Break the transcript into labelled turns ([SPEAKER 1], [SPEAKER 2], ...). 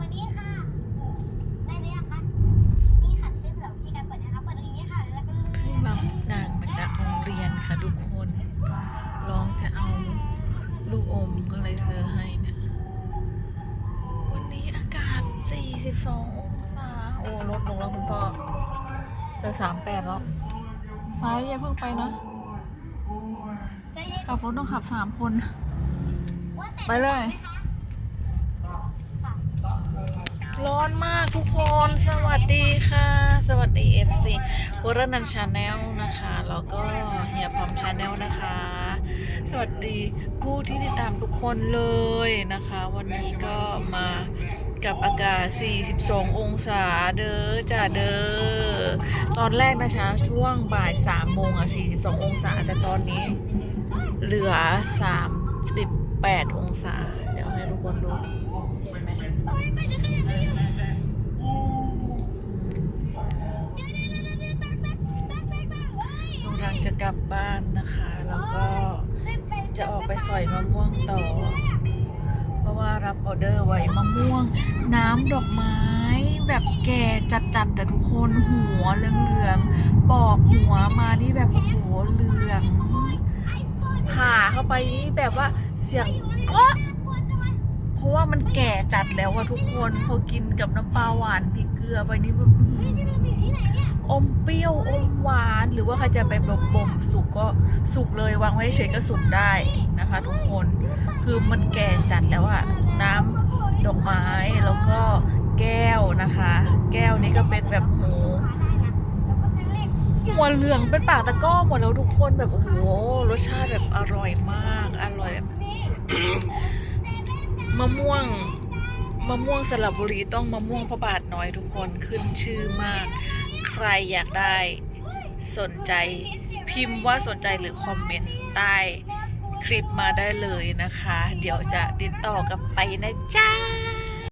[SPEAKER 1] วันนี้ค่ะได้หรือยังคะนี่ค่ะเส้นสำหรับวิธีการเปิดนะคะปิดตรงนี้ค่ะแล้วก็
[SPEAKER 2] เพิ่งรับนางมาจากโรงเรียนค่ะทุกคนร้องจะเอาลูกอมก็เลยซื้อให้นะ วันนี้อากาศ 42 องศา โอ้ลดลงแล้วคุณพ่อเหลือ38แล้ว ซ้ายอย่าเพิ่งไปนะ ขับรถต้องขับ3คน
[SPEAKER 1] ว่าแต่
[SPEAKER 2] ไปเลย ร้อนมากทุกคน สวัสดีค่ะ สวัสดี FC วรนันชาแนลนะคะ แล้วก็เฮียพร้อมชาแนลนะคะ สวัสดีผู้ที่ติดตามทุกคนเลยนะคะ วันนี้ก็มากับอากาศ 42 องศาเด้อจ้าเด้อ ตอนแรกนะคะช่วงบ่าย 3 โมงอะ 42 องศา แต่ตอนนี้ เหลือ 38 องศา เดี๋ยวให้ทุกคนดู เห็นไหม
[SPEAKER 1] โอ๊ยไปเดี๋ยวไปเดี๋ยวไปเดี๋ยวเดี๋ยวเดี๋ยวเดี๋ยวเดี๋ยวตักำ
[SPEAKER 2] ลังจะกลับบ้านนะคะ แล้วก็จะออกไปสอยมะม่วงต่อ เพราะว่ารับออเดอร์ไว้มะม่วง น้ำดอกไม้แบบแก่จัดๆแต่ทุกคนหัวเหลืองๆปอกหัวมานี่แบบโอ้โหเหลืองผ่าเข้า ไปนี่แบบว่าเสียงเอ๊ะเพราะว่ามันแก่จัดแล้วอะทุกคนพอกินกับน้ำปลาหวานพริกเกลือไปนี่แบบอื้อมเปรี้ยวอมหวานหรือว่าใครจะไปแบบบ่มสุกก็สุกเลยวางไว้เฉยก็สุกได้นะคะ ทุกคนคือมันแก่จัดแล้วอะน้ำดอกไม้แล้วก็แก้วนะคะ แก้วนี้ก็เป็นแบบโห วเหลืองเป็นปากตะก้อหมดแล้วทุกคนแบบโอ้โหรสชาติแบบอร่อยมาก อร่อยแบบมะม่วงมะม่วงสระบุรีต้องมะม่วงพระบาทน้อยทุกคนขึ้นชื่อมาก ใครอยากได้สนใจพิมพ์ว่าสนใจหรือคอมเมนต์ใต้คลิปมาได้เลยนะคะ เดี๋ยวจะติดต่อกลับไปนะจ้า